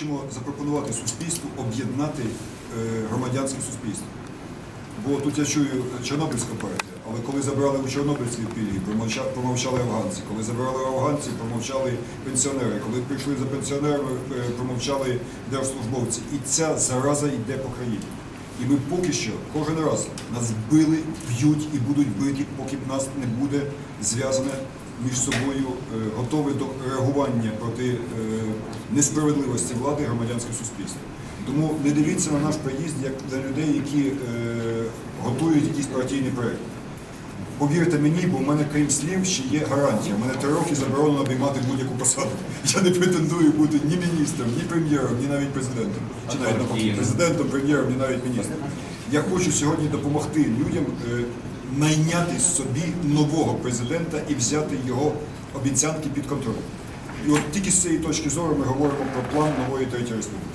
Хочемо запропонувати суспільству об'єднати е, громадянське суспільство. Бо тут я чую Чорнобильська партія, але коли забрали у чорнобильські пільги, промовчали афганці. Коли забрали афганці, промовчали пенсіонери. Коли прийшли за пенсіонерами, е, промовчали держслужбовці. І ця зараза йде по країні. І ми поки що кожен раз нас били, б'ють і будуть биті, поки нас не буде зв'язане між собою е, готове до реагування проти е, несправедливості влади громадянського суспільства. Тому не дивіться на наш приїзд як на людей, які е, готують якийсь партійний проєкт. Повірте мені, бо в мене крім слів ще є гарантія. У мене три роки заборонено обіймати будь-яку посаду. Я не претендую бути ні міністром, ні прем'єром, ні навіть президентом. Чи навіть навпаки, президентом, прем'єром, ні навіть міністром. Я хочу сьогодні допомогти людям е, найняти собі нового президента і взяти його обіцянки під контроль. І от тільки з цієї точки зору ми говоримо про план нової третьої республіки.